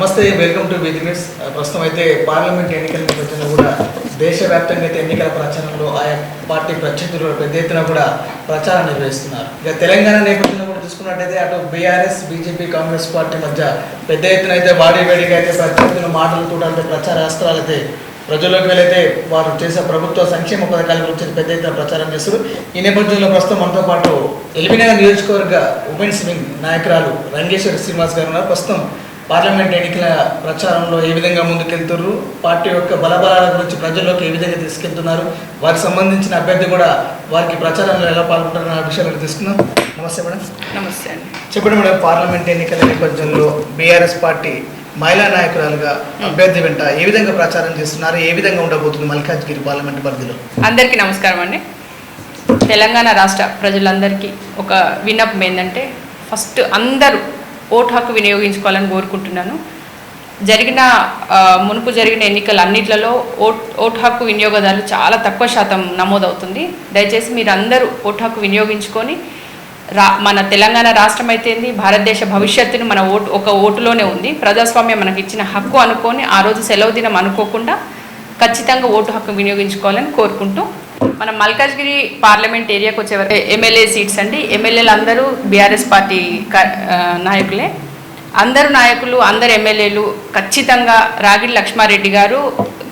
నమస్తే welcome to busy news ప్రస్తుతం అయితే పార్లమెంట్ ఎన్నికల నేపథ్యంలో కూడా దేశవ్యాప్తంగా అయితే ఎన్నికల ప్రచారంలో ఆయా పార్టీ ప్రత్యర్థులు పెద్ద ఎత్తున కూడా ప్రచారం నిర్వహిస్తున్నారు. ఇక తెలంగాణ నేపథ్యంలో కూడా చూసుకున్నట్టయితే అటు బీఆర్ఎస్ బీజేపీ కాంగ్రెస్ పార్టీ మధ్య పెద్ద ఎత్తున అయితే వాడి వేడిగా అయితే ప్రత్యర్థులు మాటలు కూడా ప్రచార అస్త్రాలు అయితే ప్రజల్లోకి వెళ్ళైతే వారు చేసే ప్రభుత్వ సంక్షేమ పథకాల గురించి పెద్ద ఎత్తున ప్రచారం చేస్తారు ఈ నేపథ్యంలో ప్రస్తుతం మనతో పాటు ఎలిమినగర్ నియోజకవర్గ ఉమెన్స్ వింగ్ నాయకురాలు రంగేశ్వర శ్రీనివాస్ గారు ఉన్నారు. ప్రస్తుతం పార్లమెంట్ ఎన్నికల ప్రచారంలో ఏ విధంగా ముందుకెళ్తున్నారు పార్టీ యొక్క బలబలాల గురించి ప్రజల్లోకి ఏ విధంగా తీసుకెళ్తున్నారు? వారికి సంబంధించిన అభ్యర్థి కూడా వారికి ప్రచారంలో ఎలా పాల్గొంటారన్న విషయాలు తీసుకున్నాం నమస్తే మేడం. నమస్తే అండి. చెప్పండి మేడం పార్లమెంట్ ఎన్నికల నేపథ్యంలో బీఆర్ఎస్ పార్టీ మహిళా నాయకురాలుగా అభ్యర్థి వెంట ఏ విధంగా ప్రచారం చేస్తున్నారు? ఏ విధంగా ఉండబోతుంది మల్కాజ్గిరి పార్లమెంట్ పరిధిలో? అందరికీ నమస్కారం అండి. తెలంగాణ రాష్ట్ర ప్రజలందరికీ ఒక విన్నపం ఏంటంటే ఫస్ట్ అందరూ ఓటు హక్కు వినియోగించుకోవాలని కోరుకుంటున్నాను. జరిగిన మునుపు జరిగిన ఎన్నికలు అన్నిట్లలో ఓట్ ఓటు హక్కు వినియోగదారులు చాలా తక్కువ శాతం నమోదవుతుంది. దయచేసి మీరందరూ ఓటు హక్కు వినియోగించుకొని రా మన తెలంగాణ రాష్ట్రం అయితేంది భారతదేశ భవిష్యత్తును మన ఓటు ఒక ఓటులోనే ఉంది. ప్రజాస్వామ్యం మనకి ఇచ్చిన హక్కు అనుకొని ఆ రోజు సెలవు దినం అనుకోకుండా ఖచ్చితంగా ఓటు హక్కు వినియోగించుకోవాలని కోరుకుంటూ మన మల్కాజ్గిరి పార్లమెంట్ ఏరియాకి వచ్చే ఎమ్మెల్యే సీట్స్ అండి. ఎమ్మెల్యేలు అందరూ బీఆర్ఎస్ పార్టీ క- నాయకులే. అందరు నాయకులు అందరు ఎమ్మెల్యేలు ఖచ్చితంగా రాగిడి లక్ష్మారెడ్డి గారు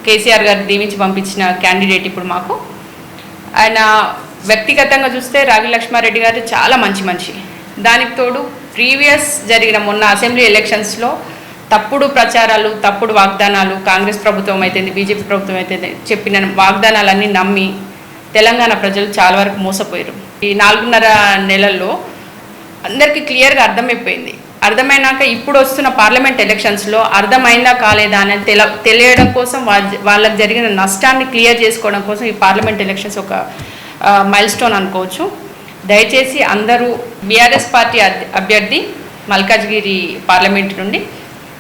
కేసీఆర్ గారు దీవించి పంపించిన క్యాండిడేట్ ఇప్పుడు మాకు. ఆయన వ్యక్తిగతంగా చూస్తే రాగి లక్ష్మారెడ్డి గారు చాలా మంచి మనిషి. దానికి తోడు ప్రీవియస్ జరిగిన మొన్న అసెంబ్లీ ఎలక్షన్స్లో తప్పుడు ప్రచారాలు తప్పుడు వాగ్దానాలు కాంగ్రెస్ ప్రభుత్వం అయితే బీజేపీ ప్రభుత్వం అయితే చెప్పిన వాగ్దానాలన్నీ నమ్మి తెలంగాణ ప్రజలు చాలా వరకు మోసపోయారు. ఈ నాలుగున్నర నెలల్లో అందరికీ క్లియర్గా అర్థమైపోయింది. అర్థమైనాక ఇప్పుడు వస్తున్న పార్లమెంట్ ఎలక్షన్స్లో అర్థమైందా కాలేదా అని తెల తెలియడం కోసం వాళ్ళ- వాళ్ళకి జరిగిన నష్టాన్ని క్లియర్ చేసుకోవడం కోసం ఈ పార్లమెంట్ ఎలక్షన్స్ ఒక మైల్ స్టోన్ అనుకోవచ్చు. దయచేసి అందరూ బీఆర్ఎస్ పార్టీ అభ్యర్థి మల్కాజ్గిరి పార్లమెంట్ నుండి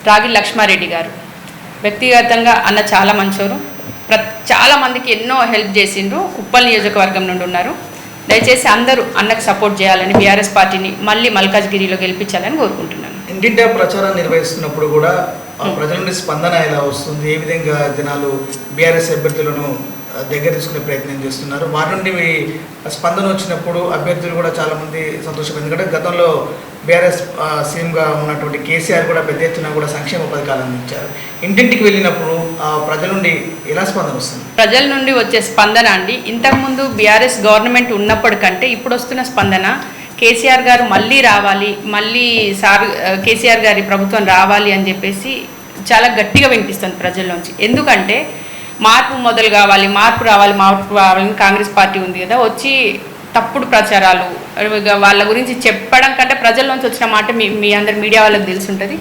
రాగి లక్ష్మారెడ్డి గారు. వ్యక్తిగతంగా అన్న చాలా మంచోరు. ప్ర చాలా మందికి ఎన్నో హెల్ప్ చేసిండ్రు. ఉప్పల్ నియోజకవర్గం నుండి ఉన్నారు. దయచేసి అందరూ అన్నకు సపోర్ట్ చేయాలని బీఆర్ఎస్ పార్టీని మళ్ళీ మల్కాజ్గిరిలో గెలిపించాలని కోరుకుంటున్నాను. ఇంటింటా ప్రచారం నిర్వహిస్తున్నప్పుడు కూడా ప్రజల నుండి స్పందన ఎలా వస్తుంది? ఏ విధంగా జనాలు బీఆర్ఎస్ అభ్యర్థులను దగ్గర తీసుకునే ప్రయత్నం చేస్తున్నారు. వారి నుండి మీ స్పందన వచ్చినప్పుడు అభ్యర్థులు కూడా చాలామంది సంతోషం ఎందుకంటే గతంలో బీఆర్ఎస్ సీఎంగా ఉన్నటువంటి కేసీఆర్ కూడా పెద్ద ఎత్తున కూడా సంక్షేమ పథకాలు అందించారు. ఇంటింటికి వెళ్ళినప్పుడు ప్రజల నుండి ఎలా స్పందన వస్తుంది? ప్రజల నుండి వచ్చే స్పందన అండి. ఇంతకుముందు బీఆర్ఎస్ గవర్నమెంట్ ఉన్నప్పటికంటే ఇప్పుడు వస్తున్న స్పందన కేసీఆర్ గారు మళ్ళీ రావాలి మళ్ళీ సార్ కేసీఆర్ గారి ప్రభుత్వం రావాలి అని చెప్పేసి చాలా గట్టిగా వినిపిస్తుంది ప్రజల్లోంచి. ఎందుకంటే మార్పు మొదలు కావాలి మార్పు రావాలి మార్పు రావాలని కాంగ్రెస్ పార్టీ ఉంది కదా వచ్చి తప్పుడు ప్రచారాలు వాళ్ళ గురించి చెప్పడం కంటే ప్రజల నుంచి వచ్చిన మాట మీ మీ అందరి మీడియా వాళ్ళకి తెలిసి ఉంటుంది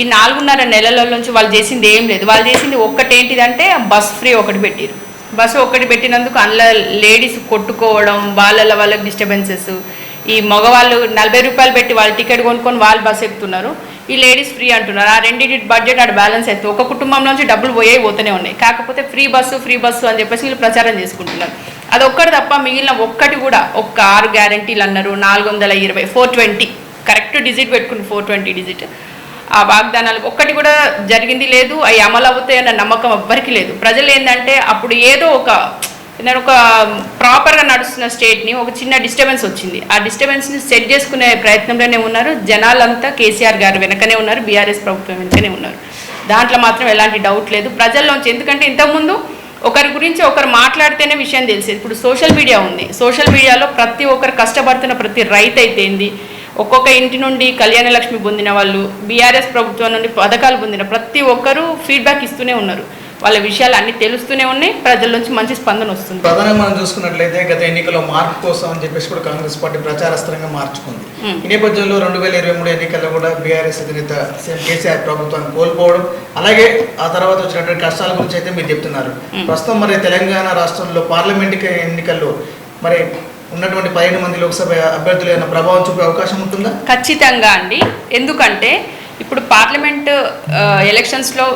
ఈ నాలుగున్నర నెలల నుంచి వాళ్ళు చేసింది ఏం లేదు. వాళ్ళు చేసింది ఒక్కటేంటిదంటే బస్ ఫ్రీ ఒకటి పెట్టారు. బస్సు ఒకటి పెట్టినందుకు అందులో లేడీస్ కొట్టుకోవడం వాళ్ళ వాళ్ళకి డిస్టర్బెన్సెస్ ఈ మగవాళ్ళు నలభై రూపాయలు పెట్టి వాళ్ళు టికెట్ కొనుక్కొని వాళ్ళు బస్సు ఎక్కుతున్నారు. ఈ లేడీస్ ఫ్రీ అంటున్నారు. ఆ రెండింటి బడ్జెట్ అటు బ్యాలెన్స్ అయితే ఒక కుటుంబంలోంచి డబ్బులు పోయే పోతూనే ఉన్నాయి. కాకపోతే ఫ్రీ బస్సు ఫ్రీ బస్సు అని చెప్పేసి వీళ్ళు ప్రచారం చేసుకుంటున్నారు. అది ఒక్కటి తప్ప మిగిలిన ఒక్కటి కూడా ఒక్క ఆరు గ్యారంటీలు అన్నారు. నాలుగు వందల ఇరవై ఫోర్ ట్వంటీ కరెక్ట్ డిజిట్ పెట్టుకుని ఫోర్ ట్వంటీ డిజిట్ ఆ వాగ్దానాలు ఒక్కటి కూడా జరిగింది లేదు. అవి అమలు అవుతాయన్న నమ్మకం ఎవ్వరికీ లేదు. ప్రజలు ఏంటంటే అప్పుడు ఏదో ఒక నేను ఒక ప్రాపర్గా నడుస్తున్న స్టేట్ని ఒక చిన్న డిస్టర్బెన్స్ వచ్చింది. ఆ డిస్టర్బెన్స్ని సెట్ చేసుకునే ప్రయత్నంలోనే ఉన్నారు. జనాలంతా కేసీఆర్ గారు వెనకనే ఉన్నారు. బీఆర్ఎస్ ప్రభుత్వం వెనకనే ఉన్నారు. దాంట్లో మాత్రం ఎలాంటి డౌట్ లేదు. ప్రజల్లోంచి ఎందుకంటే ఇంతకుముందు ఒకరి గురించి ఒకరు మాట్లాడితేనే విషయం తెలిసేది. ఇప్పుడు సోషల్ మీడియా ఉంది. సోషల్ మీడియాలో ప్రతి ఒక్కరు కష్టపడుతున్న ప్రతి రైతు అయితేంది ఒక్కొక్క ఇంటి నుండి కళ్యాణ లక్ష్మి పొందిన వాళ్ళు బీఆర్ఎస్ ప్రభుత్వం నుండి పథకాలు పొందిన ప్రతి ఒక్కరూ ఫీడ్బ్యాక్ ఇస్తూనే ఉన్నారు. వాళ్ళ విషయాలు అన్నీ తెలుస్తూనే ఉన్నాయి. ప్రజల నుంచి మంచి స్పందన వస్తుంది. ప్రధానంగా మనం చూసుకున్నట్లయితే గత ఎన్నికల్లో మార్పు కోసం అని చెప్పేసి కూడా కాంగ్రెస్ పార్టీ ప్రచారస్త్రంగా మార్చుకుంది. ఈ నేపథ్యంలో రెండు వేల ఇరవై మూడు ఎన్నికల్లో కూడా బీఆర్ఎస్ అధినేత సీఎం కేసీఆర్ ప్రభుత్వాన్ని కోల్పోవడం అలాగే ఆ తర్వాత వచ్చినటువంటి కష్టాల గురించి అయితే మీరు చెప్తున్నారు. ప్రస్తుతం మరి తెలంగాణ రాష్ట్రంలో పార్లమెంట్ ఎన్నికల్లో మరి ఉన్నటువంటి పదిహేను మంది లోక్సభ అభ్యర్థులు ఏమైనా ప్రభావం చూపే అవకాశం ఉంటుందా? ఖచ్చితంగా అండి. ఎందుకంటే ఇప్పుడు పార్లమెంట్ ఎలక్షన్స్లో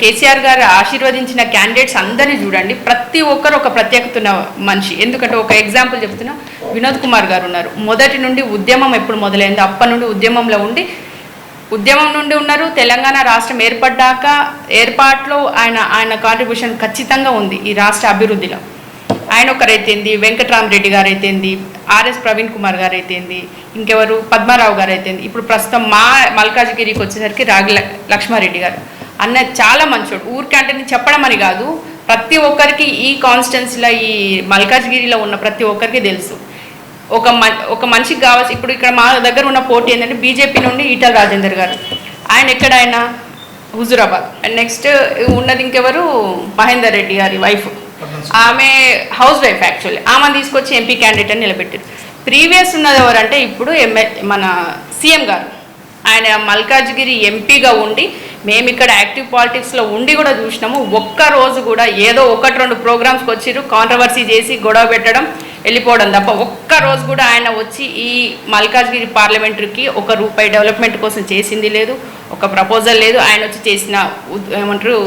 కేసీఆర్ గారు ఆశీర్వదించిన క్యాండిడేట్స్ అందరినీ చూడండి. ప్రతి ఒక్కరు ఒక ప్రత్యేకత ఉన్న మనిషి. ఎందుకంటే ఒక ఎగ్జాంపుల్ చెప్తున్నా వినోద్ కుమార్ గారు ఉన్నారు. మొదటి నుండి ఉద్యమం ఎప్పుడు మొదలైందో అప్పటి నుండి ఉద్యమంలో ఉండి ఉద్యమం నుండి ఉన్నారు. తెలంగాణ రాష్ట్రం ఏర్పడ్డాక ఏర్పాట్లో ఆయన ఆయన కాంట్రిబ్యూషన్ ఖచ్చితంగా ఉంది ఈ రాష్ట్ర అభివృద్ధిలో. ఆయన ఒకరైతేంది వెంకట్రామరెడ్డి గారు అయితేంది ఆర్ఎస్ ప్రవీణ్ కుమార్ గారు అయితేంది ఇంకెవరు? పద్మారావు గారు అయితేంది ఇప్పుడు ప్రస్తుతం మా మల్కాజ్గిరికి వచ్చేసరికి రాగి లక్ష్మారెడ్డి గారు. అన్న చాలా మంచోడు. ఊరికంటే నేను చెప్పడం అని కాదు ప్రతి ఒక్కరికి ఈ కాన్స్టెన్సీలో ఈ మల్కాజ్గిరిలో ఉన్న ప్రతి ఒక్కరికి తెలుసు. ఒక మ ఒక మనిషికి కావాల్సి ఇప్పుడు ఇక్కడ మా దగ్గర ఉన్న పోటీ ఏంటంటే బీజేపీ నుండి ఈటల రాజేందర్ గారు. ఆయన ఎక్కడైనా? హుజూరాబాద్. హుజురాబాద్ అండ్ నెక్స్ట్ ఉన్నది ఇంకెవరు? మహేందర్ రెడ్డి గారి వైఫ్. ఆమె హౌస్ వైఫ్ యాక్చువల్లీ ఆమె తీసుకొచ్చి ఎంపీ క్యాండిడేట్ అని నిలబెట్టారు ప్రీవియస్ ఉన్నది ఎవరంటే ఇప్పుడు ఎంఎల్ మన సీఎం గారు. ఆయన మల్కాజ్గిరి ఎంపీగా ఉండి మేము ఇక్కడ యాక్టివ్ పాలిటిక్స్లో ఉండి కూడా చూసినాము. ఒక్క రోజు కూడా ఏదో ఒకటి రెండు ప్రోగ్రామ్స్కి వచ్చిరు కాంట్రవర్సీ చేసి గొడవ పెట్టడం వెళ్ళిపోవడం తప్ప ఒక్క రోజు కూడా ఆయన వచ్చి ఈ మల్కాజ్గిరి పార్లమెంటరీకి ఒక రూపాయి డెవలప్మెంట్ కోసం చేసింది లేదు ఒక ప్రపోజల్ లేదు. ఆయన వచ్చి చేసిన ఏమంటారు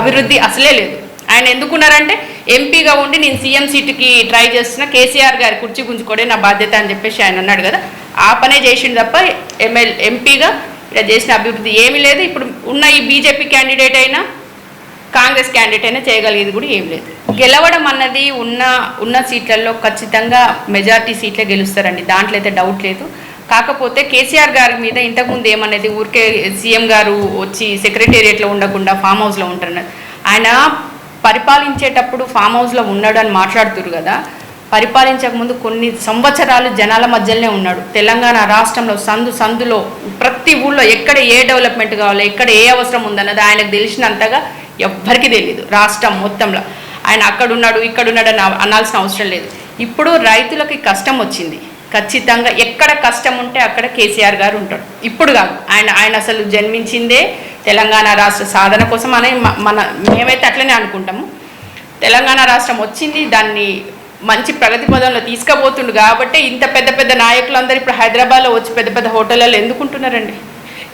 అభివృద్ధి అసలే లేదు. ఆయన ఎందుకున్నారంటే ఎంపీగా ఉండి నేను సీఎం సీటుకి ట్రై చేస్తున్న కేసీఆర్ గారి కుర్చీ గుంజుకోడే నా బాధ్యత అని చెప్పేసి ఆయన అన్నాడు కదా. ఆ పనే చేసిండు తప్ప ఎమ్మెల్ ఎంపీగా ఇలా చేసిన అభివృద్ధి ఏమీ లేదు. ఇప్పుడు ఉన్న ఈ బీజేపీ క్యాండిడేట్ అయినా కాంగ్రెస్ క్యాండిడేట్ అయినా చేయగలిగేది కూడా ఏం లేదు. గెలవడం అన్నది ఉన్న ఉన్న సీట్లలో ఖచ్చితంగా మెజార్టీ సీట్లే గెలుస్తారండి. దాంట్లో అయితే డౌట్ లేదు. కాకపోతే కేసీఆర్ గారి మీద ఇంతకుముందు ఏమనేది ఊరికే సీఎం గారు వచ్చి సెక్రటేరియట్లో ఉండకుండా ఫామ్ హౌస్లో ఉంటున్నారు ఆయన పరిపాలించేటప్పుడు ఫామ్ హౌస్లో ఉన్నాడు అని మాట్లాడుతురు కదా. పరిపాలించకముందు కొన్ని సంవత్సరాలు జనాల మధ్యలోనే ఉన్నాడు. తెలంగాణ రాష్ట్రంలో సందు సందులో ప్రతి ఊళ్ళో ఎక్కడ ఏ డెవలప్మెంట్ కావాలో ఎక్కడ ఏ అవసరం ఉందన్నది ఆయనకు తెలిసినంతగా ఎవ్వరికీ తెలియదు రాష్ట్రం మొత్తంలో. ఆయన అక్కడున్నాడు ఇక్కడున్నాడు ఇక్కడ అని అనాల్సిన అవసరం లేదు. ఇప్పుడు రైతులకి కష్టం వచ్చింది. ఖచ్చితంగా ఎక్కడ కష్టం ఉంటే అక్కడ కేసీఆర్ గారు ఉంటాడు ఇప్పుడు కాదు. ఆయన ఆయన అసలు జన్మించిందే తెలంగాణ రాష్ట్ర సాధన కోసం అనే మ- మన మేమైతే అట్లనే అనుకుంటాము. తెలంగాణ రాష్ట్రం వచ్చింది దాన్ని మంచి ప్రగతి పదంలో తీసుకుపోతుండు కాబట్టి ఇంత పెద్ద పెద్ద నాయకులు అందరూ ఇప్పుడు హైదరాబాద్లో వచ్చి పెద్ద పెద్ద హోటళ్ళలో ఎందుకుంటున్నారండి?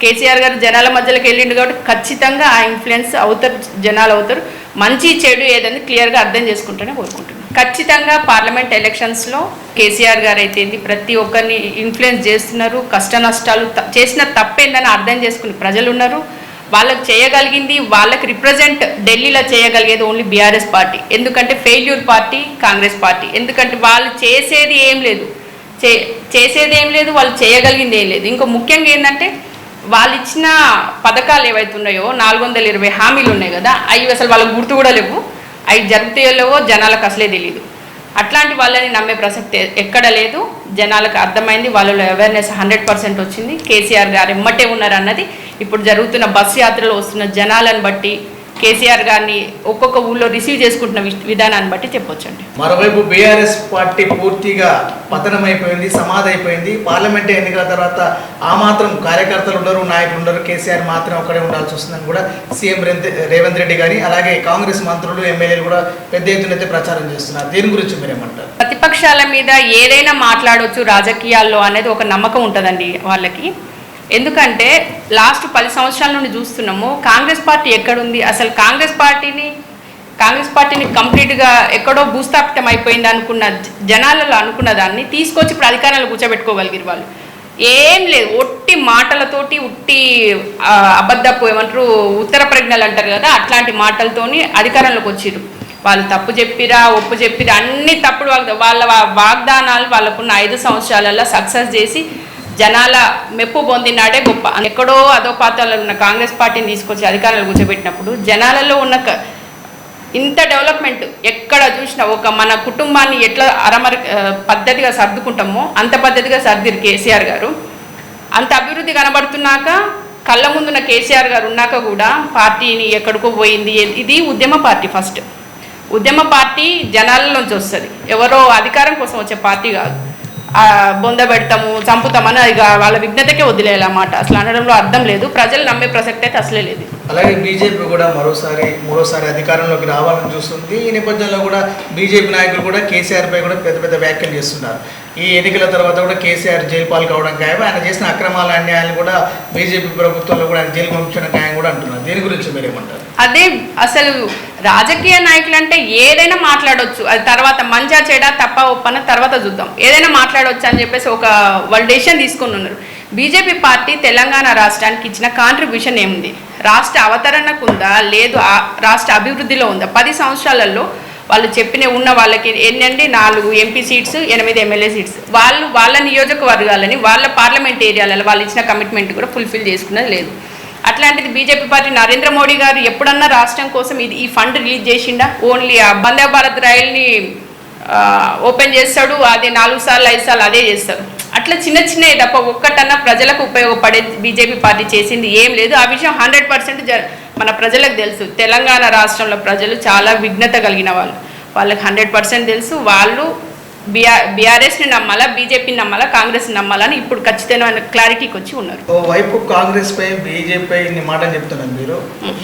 కేసీఆర్ గారు జనాల మధ్యలోకి వెళ్ళిండు కాబట్టి ఖచ్చితంగా ఆ ఇన్ఫ్లుయెన్స్ అవుతారు జనాలు అవుతారు. మంచి చెడు ఏదని క్లియర్గా అర్థం చేసుకుంటూనే కోరుకుంటున్నాను ఖచ్చితంగా పార్లమెంట్ ఎలక్షన్స్లో కేసీఆర్ గారు అయితే ప్రతి ఒక్కరిని ఇన్ఫ్లుయెన్స్ చేస్తున్నారు. కష్ట నష్టాలు చేసిన తప్పేందని అర్థం చేసుకుని ప్రజలు ఉన్నారు వాళ్ళకి చేయగలిగింది వాళ్ళకి రిప్రజెంట్ ఢిల్లీలో చేయగలిగేది ఓన్లీ బీఆర్ఎస్ పార్టీ. ఎందుకంటే ఫెయిల్యూర్ పార్టీ కాంగ్రెస్ పార్టీ. ఎందుకంటే వాళ్ళు చేసేది ఏం లేదు. చే చేసేది ఏం లేదు వాళ్ళు చేయగలిగింది ఏం లేదు. ఇంకో ముఖ్యంగా ఏంటంటే వాళ్ళు ఇచ్చిన పథకాలు ఏవైతే ఉన్నాయో నాలుగు వందల ఇరవై హామీలు ఉన్నాయి కదా అవి అసలు వాళ్ళకి గుర్తు కూడా లేవు. అవి జరుగుతాయో లేవో జనాలకు అసలే తెలియదు అట్లాంటి వాళ్ళని నమ్మే ప్రసక్తి ఎక్కడ లేదు. జనాలకు అర్థమైంది వాళ్ళలో అవేర్నెస్ హండ్రెడ్ పర్సెంట్ వచ్చింది. కేసీఆర్ గారు ఎమ్మటే ఉన్నారు అన్నది ఇప్పుడు జరుగుతున్న బస్సు యాత్రలో వస్తున్న జనాలను బట్టి కేసీఆర్ గారిని ఒక్కొక్క ఊళ్ళో రిసీవ్ చేసుకుంటున్న విధానాన్ని బట్టి చెప్పొచ్చండి. మరోవైపు బీఆర్ఎస్ పార్టీ పూర్తిగా పతనమైపోయింది సమాధైపోయింది. పార్లమెంట్ ఎన్నికల తర్వాత ఆ మాత్రం కార్యకర్తలు ఉండరు నాయకులు ఉండరు. కేసీఆర్ మాత్రం ఒక్కడే ఉండాల్సి వస్తుందని కూడా సీఎం రేవంత్- రెడ్డి గాని అలాగే కాంగ్రెస్ మంత్రులు ఎమ్మెల్యేలు కూడా పెద్ద ఎత్తున అయితే ప్రచారం చేస్తున్నారు. దీని గురించి మీరేమంటారు? ప్రతిపక్షాల మీద ఏదైనా మాట్లాడవచ్చు రాజకీయాల్లో అనేది ఒక నమ్మకం ఉంటుందండి వాళ్ళకి. ఎందుకంటే లాస్ట్ పది సంవత్సరాల నుండి చూస్తున్నాము కాంగ్రెస్ పార్టీ ఎక్కడుంది? అసలు కాంగ్రెస్ పార్టీని కాంగ్రెస్ పార్టీని కంప్లీట్గా ఎక్కడో భూస్థాపితం అయిపోయింది అనుకున్న జనాలలో అనుకున్న దాన్ని తీసుకొచ్చి ఇప్పుడు అధికారంలో కూర్చోబెట్టుకోగలిగారు వాళ్ళు. ఏం లేదు ఒట్టి మాటలతోటి ఉట్టి అబద్ధపు ఏమంటారు ఉత్తర ప్రజ్ఞలు అంటారు కదా అట్లాంటి మాటలతోని అధికారంలోకి వచ్చిరు. వాళ్ళు తప్పు చెప్పిరా ఒప్పు చెప్పిరా అన్ని తప్పుడు వాళ్ళ వాగ్దానాలు వాళ్ళకున్న ఐదు సంవత్సరాలలో సక్సెస్ చేసి జనాల మెప్పు పొందినాడే గొప్ప. ఎక్కడో అదో పాత్రలో ఉన్న కాంగ్రెస్ పార్టీని తీసుకొచ్చి అధికారులు కూర్చోబెట్టినప్పుడు జనాలలో ఉన్న ఇంత డెవలప్మెంట్ ఎక్కడ చూసినా ఒక మన కుటుంబాన్ని ఎట్లా అరమర పద్ధతిగా సర్దుకుంటామో అంత పద్ధతిగా సర్దిరు కేసీఆర్ గారు. అంత అభివృద్ధి కనబడుతున్నాక కళ్ళ ముందున్న కేసీఆర్ గారు ఉన్నాక కూడా పార్టీని ఎక్కడికో పోయింది. ఇది ఉద్యమ పార్టీ ఫస్ట్. ఉద్యమ పార్టీ జనాలలోంచి వస్తుంది. ఎవరో అధికారం కోసం వచ్చే పార్టీ కాదు. ఆ, బొంద పెడతాము చంపుతామని అది వాళ్ళ విఘ్నతకే వదిలేయాలన్నమాట అసలు అనడంలో అర్థం లేదు. ప్రజలు నమ్మే ప్రసక్తి అయితే అసలే లేదు. అలాగే బీజేపీ కూడా మరోసారి మూడోసారి అధికారంలోకి రావాలని చూస్తుంది. ఈ నేపథ్యంలో కూడా బీజేపీ నాయకులు కూడా కేసీఆర్పై కూడా పెద్ద పెద్ద వ్యాఖ్యలు చేస్తున్నారు. ఈ ఎన్నికల తర్వాత కూడా కేసీఆర్ జైలు పాలు కావడం ఖాయం ఆయన చేసిన అక్రమాల అన్యాయాలు కూడా బీజేపీ ప్రభుత్వంలో కూడా ఆయన జైలు పంపించడం ఖాయం కూడా అంటున్నారు. దీని గురించి మీరేమంటారు? అదే అసలు రాజకీయ నాయకులు అంటే ఏదైనా మాట్లాడొచ్చు. అది తర్వాత మంచా చెడ తప్ప ఒప్పన తర్వాత చూద్దాం. ఏదైనా మాట్లాడవచ్చు అని చెప్పేసి ఒక వాళ్ళు డెసిషన్ తీసుకొని ఉన్నారు బీజేపీ పార్టీ తెలంగాణ రాష్ట్రానికి ఇచ్చిన కాంట్రిబ్యూషన్ ఏముంది? రాష్ట్ర అవతరణకు ఉందా? లేదు రాష్ట్ర అభివృద్ధిలో ఉందా? పది సంవత్సరాలలో వాళ్ళు చెప్పిన ఉన్న వాళ్ళకి ఏంటంటే నాలుగు ఎంపీ సీట్స్ ఎనిమిది ఎమ్మెల్యే సీట్స్. వాళ్ళు వాళ్ళ నియోజకవర్గాలని వాళ్ళ పార్లమెంట్ ఏరియాలలో వాళ్ళు ఇచ్చిన కమిట్మెంట్ కూడా ఫుల్ఫిల్ చేసుకున్నది లేదు. అట్లాంటిది బీజేపీ పార్టీ నరేంద్ర మోడీ గారు ఎప్పుడన్నా రాష్ట్రం కోసం ఇది ఈ ఫండ్ రిలీజ్ చేసిండా? ఓన్లీ ఆ వందే భారత్ రైల్ని ఓపెన్ చేస్తాడు అదే నాలుగు సార్లు ఐదు సార్లు అదే చేస్తారు అట్లా చిన్న చిన్నవి తప్ప ఒక్కటన్నా ప్రజలకు ఉపయోగపడే బీజేపీ పార్టీ చేసింది ఏం లేదు. ఆ విషయం హండ్రెడ్ పర్సెంట్ మన ప్రజలకు తెలుసు. తెలంగాణ రాష్ట్రంలో ప్రజలు చాలా విఘ్నత కలిగిన వాళ్ళు. వాళ్ళకి హండ్రెడ్ పర్సెంట్ తెలుసు. వాళ్ళు బీఆర్ బీఆర్ఎస్ని నమ్మాలా బీజేపీని నమ్మాలా కాంగ్రెస్ని నమ్మాలని ఇప్పుడు ఖచ్చితమైన క్లారిటీకి వచ్చి ఉన్నారు. ఓ వైపు కాంగ్రెస్ పై బీజేపీ మాటలు చెప్తున్నారు మీరు.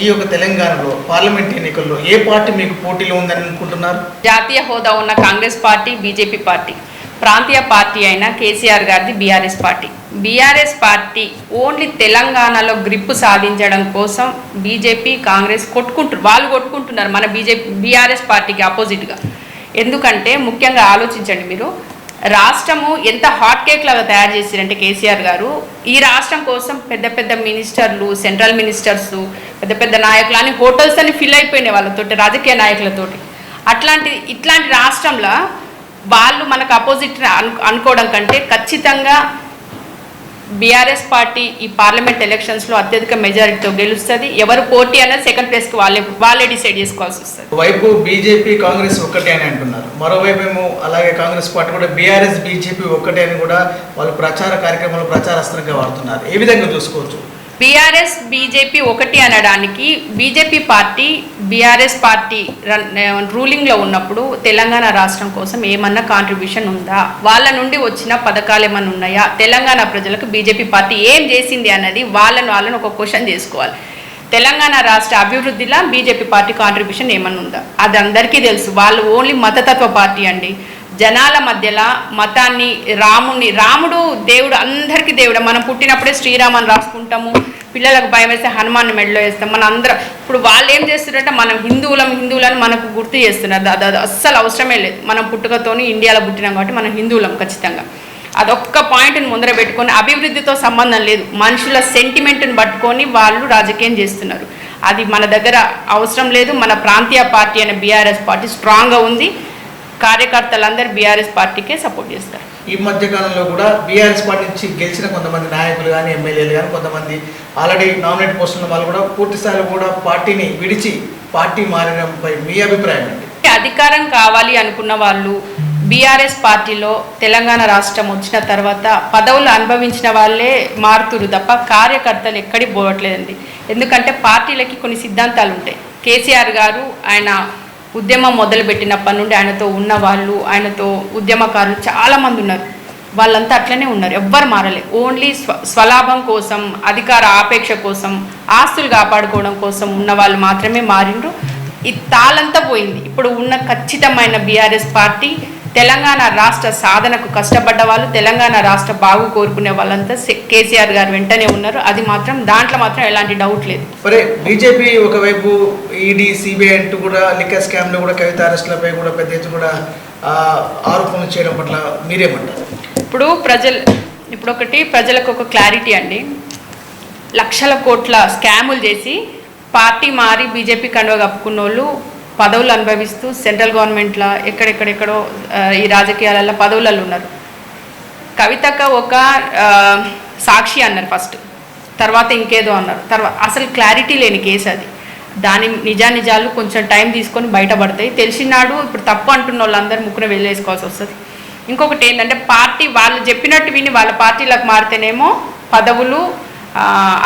ఈ యొక్క తెలంగాణలో పార్లమెంట్ ఎన్నికల్లో ఏ పార్టీ మీకు పోటీలో ఉందని అనుకుంటున్నారు? జాతీయ హోదా ఉన్న కాంగ్రెస్ పార్టీ బీజేపీ పార్టీ. ప్రాంతీయ పార్టీ అయిన కేసీఆర్ గారిది BRS party. BRS party only తెలంగాణలో గ్రిప్ సాధించడం కోసం బీజేపీ కాంగ్రెస్ కొట్టుకుంటారు వాళ్ళు కొట్టుకుంటున్నారు మన బీజేపీ బీఆర్ఎస్ పార్టీకి ఆపోజిట్గా ఎందుకంటే ముఖ్యంగా ఆలోచించండి మీరు. రాష్ట్రము ఎంత హాట్ కేక్ లాగా తయారు చేసిరంటే కేసీఆర్ గారు. ఈ రాష్ట్రం కోసం పెద్ద పెద్ద మినిస్టర్లు సెంట్రల్ మినిస్టర్స్ పెద్ద పెద్ద నాయకులు అని హోటల్స్ అని ఫిల్ అయిపోయినాయి వాళ్ళతోటి రాజకీయ నాయకులతోటి. అట్లాంటి ఇట్లాంటి రాష్ట్రంలో వాళ్ళు మనకు అపోజిట్ అను అనుకోవడం కంటే ఖచ్చితంగా బీఆర్ఎస్ పార్టీ ఈ పార్లమెంట్ ఎలక్షన్స్లో అత్యధిక మెజారిటీతో గెలుస్తుంది. ఎవరు పోటీ అన్నది సెకండ్ ప్లేస్కి వాళ్ళే వాళ్ళే డిసైడ్ చేసుకోవాల్సి వస్తుంది. వైపు బీజేపీ కాంగ్రెస్ ఒక్కటే అని అంటున్నారు. మరోవైపు ఏమో అలాగే కాంగ్రెస్ పార్టీ కూడా బీఆర్ఎస్ బీజేపీ ఒక్కటే అని కూడా వాళ్ళు ప్రచార కార్యక్రమాలు ప్రచారస్త్రంగా వాడుతున్నారు. ఏ విధంగా చూసుకోవచ్చు? బీఆర్ఎస్ బీజేపీ ఒకటి అనడానికి BJP party BRS party run- రూలింగ్లో ఉన్నప్పుడు తెలంగాణ రాష్ట్రం కోసం ఏమన్నా కాంట్రిబ్యూషన్ ఉందా? వాళ్ళ నుండి వచ్చిన పథకాలు ఏమన్నా ఉన్నాయా? తెలంగాణ ప్రజలకు బీజేపీ పార్టీ ఏం చేసింది అన్నది వాళ్ళను వాళ్ళని ఒక క్వశ్చన్ చేసుకోవాలి. తెలంగాణ రాష్ట్ర అభివృద్ధిలో బీజేపీ పార్టీ కాంట్రిబ్యూషన్ ఏమన్నా ఉందా? అది అందరికీ తెలుసు. వాళ్ళు ఓన్లీ మతతత్వ పార్టీ అండి. జనాల మధ్యలో మతాన్ని రాముని రాముడు దేవుడు అందరికీ దేవుడు. మనం పుట్టినప్పుడే శ్రీరామని రాసుకుంటాము. పిల్లలకు భయం వేస్తే హనుమాన్ మెడలో వేస్తాం. మన అందరం ఇప్పుడు వాళ్ళు ఏం చేస్తున్నారంటే మనం హిందువులం హిందువులని మనకు గుర్తు చేస్తున్నారు. అది అది అస్సలు అవసరమే లేదు. మనం పుట్టుకతోని ఇండియాలో పుట్టినాం కాబట్టి మనం హిందువులం ఖచ్చితంగా. అదొక్క పాయింట్ని ముందర పెట్టుకొని అభివృద్ధితో సంబంధం లేదు. మనుషుల సెంటిమెంట్ని పట్టుకొని వాళ్ళు రాజకీయం చేస్తున్నారు. అది మన దగ్గర అవసరం లేదు. మన ప్రాంతీయ పార్టీ అయిన బీఆర్ఎస్ పార్టీ స్ట్రాంగ్గా ఉంది. కార్యకర్తలందరూ బీఆర్ఎస్ పార్టీకే సపోర్ట్ చేస్తారు. ఈ మధ్య కాలంలో కూడా బీఆర్ఎస్ పార్టీ నుంచి గెలిచిన కొంతమంది నాయకులు కానీ ఎమ్మెల్యేలు కానీ కొంతమంది ఆల్రెడీ నామినేట్ పోస్టున్న వాళ్ళు కూడా పూర్తి స్థాయిలో కూడా పార్టీని విడిచి పార్టీ మారడంపై మీ అభిప్రాయం ఏంటి? అధికారం కావాలి అనుకున్న వాళ్ళు బీఆర్ఎస్ పార్టీలో తెలంగాణ రాష్ట్రం వచ్చిన తర్వాత పదవులు అనుభవించిన వాళ్ళే మారుతురు తప్ప కార్యకర్తలు ఎక్కడికి పోవట్లేదండి. ఎందుకంటే పార్టీలకి కొన్ని సిద్ధాంతాలు ఉంటాయి. కేసీఆర్ గారు ఆయన ఉద్యమం మొదలుపెట్టినప్పటి నుండి ఆయనతో ఉన్న వాళ్ళు ఆయనతో ఉద్యమకారులు చాలామంది ఉన్నారు. వాళ్ళంతా అట్లనే ఉన్నారు. ఎవ్వరు మారలే. ఓన్లీ స్వ స్వలాభం కోసం అధికార ఆపేక్ష కోసం ఆస్తులు కాపాడుకోవడం కోసం ఉన్న వాళ్ళు మాత్రమే మారిండ్రు. ఈ తాళంతా పోయింది. ఇప్పుడు ఉన్న ఖచ్చితమైన బీఆర్ఎస్ పార్టీ తెలంగాణ రాష్ట్ర సాధనకు కష్టపడ్డ వాళ్ళు తెలంగాణ రాష్ట్ర బాగు కోరుకునే వాళ్ళంతా కేసీఆర్ గారు వెంటనే ఉన్నారు. అది మాత్రం దాంట్లో మాత్రం ఎలాంటి డౌట్ లేదు. మరి బీజేపీ ఒకవైపు ఈడీ సిబిఐ అంటూ కూడా లిక్కర్ స్కామ్లో కూడా కవిత అరెస్టులపై కూడా పెద్ద ఎత్తున కూడా ఆరోపణలు చేయడం పట్ల మీరేమంటారు? ఇప్పుడు ప్రజలు ఇప్పుడు ఒకటి ప్రజలకు ఒక క్లారిటీ అండి. లక్షల కోట్ల స్కాములు చేసి పార్టీ మారి బీజేపీ కండువ కప్పుకున్న వాళ్ళు పదవులు అనుభవిస్తూ సెంట్రల్ గవర్నమెంట్లో ఎక్కడెక్కడెక్కడో ఈ రాజకీయాలలో పదవులలో ఉన్నారు. కవితక ఒక సాక్షి అన్నారు ఫస్ట్. తర్వాత ఇంకేదో అన్నారు. తర్వాత అసలు క్లారిటీ లేని కేసు అది. దాని నిజానిజాలు కొంచెం టైం తీసుకొని బయటపడతాయి. తెలిసినాడు ఇప్పుడు తప్పు అంటున్న వాళ్ళందరూ ముక్కున వెళ్ళేసుకోవాల్సి వస్తుంది. ఇంకొకటి ఏంటంటే పార్టీ వాళ్ళు చెప్పినట్టు విని వాళ్ళ పార్టీలకు మారితేనేమో పదవులు